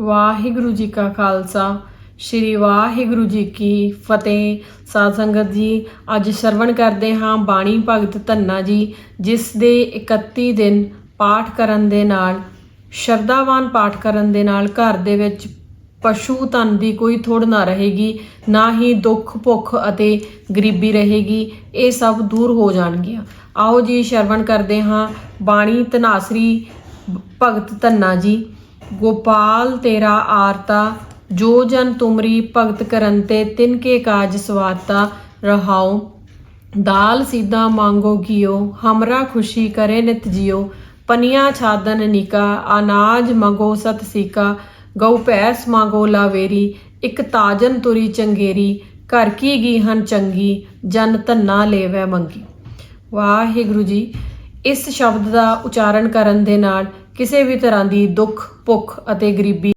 ਵਾਹਿਗੁਰੂ ਜੀ ਕਾ ਖਾਲਸਾ। ਸ੍ਰੀ ਵਾਹਿਗੁਰੂ ਜੀ ਕੀ ਫਤਿਹ। ਸਾਧ ਸੰਗਤ ਜੀ, ਅੱਜ ਸਰਵਣ ਕਰਦੇ ਹਾਂ ਬਾਣੀ ਭਗਤ ਧੰਨਾ ਜੀ, ਜਿਸ ਦੇ 31 ਦਿਨ ਪਾਠ ਕਰਨ ਦੇ ਨਾਲ, ਸ਼ਰਧਾਵਾਨ ਪਾਠ ਕਰਨ ਦੇ ਨਾਲ ਘਰ ਦੇ ਵਿੱਚ ਪਸ਼ੂ ਧਨ ਦੀ ਕੋਈ ਥੋੜ ਨਾ ਰਹੇਗੀ, ਨਾ ਹੀ ਦੁੱਖ, ਭੁੱਖ ਅਤੇ ਗਰੀਬੀ ਰਹੇਗੀ, ਇਹ ਸਭ ਦੂਰ ਹੋ ਜਾਣਗੀਆਂ। ਆਓ ਜੀ, ਸ਼ਰਵਣ ਕਰਦੇ ਹਾਂ ਬਾਣੀ ਧਨਾਸਰੀ ਭਗਤ ਧੰਨਾ ਜੀ। ਗੋਪਾਲ, ਤੇਰਾ ਆਰਤਾ, ਜੋ ਜਨ ਤੁਮਰੀ ਭਗਤ ਕਰਨ ਤੇ ਤਿਨ ਕੇ ਕਾਜ ਸਵਾਰਤਾ ਰਹਾਉ। ਦਾਲ ਸੀਦਾ ਮੰਗੋ ਕੀਓ ਹਮਰਾ ਖੁਸ਼ੀ ਕਰੇ ਨਿਤ ਜਿਓ ਪਨੀਆਂ ਛਾਦਨ ਨਿਕਾ, ਅਨਾਜ ਮੰਗੋ ਸਤ ਸੀਕਾ। ਗਉ ਭੈਸ ਮੰਗੋ ਲਾਵੇਰੀ, ਇਕ ਤਾਜਨ ਤੁਰੀ ਚੰਗੇਰੀ। ਘਰ ਕੀ ਗੀਹਨ ਚੰਗੀ, ਜਨ ਧੰਨਾ ਲੇਵੈ ਮੰਗੀ। ਵਾਹਿਗੁਰੂ ਜੀ, ਇਸ ਸ਼ਬਦ ਦਾ ਉਚਾਰਨ ਕਰਨ ਦੇ ਨਾਲ ਕਿਸੇ ਵੀ ਤਰ੍ਹਾਂ ਦੀ ਦੁੱਖ ਭੁੱਖ ਅਤੇ ਗਰੀਬੀ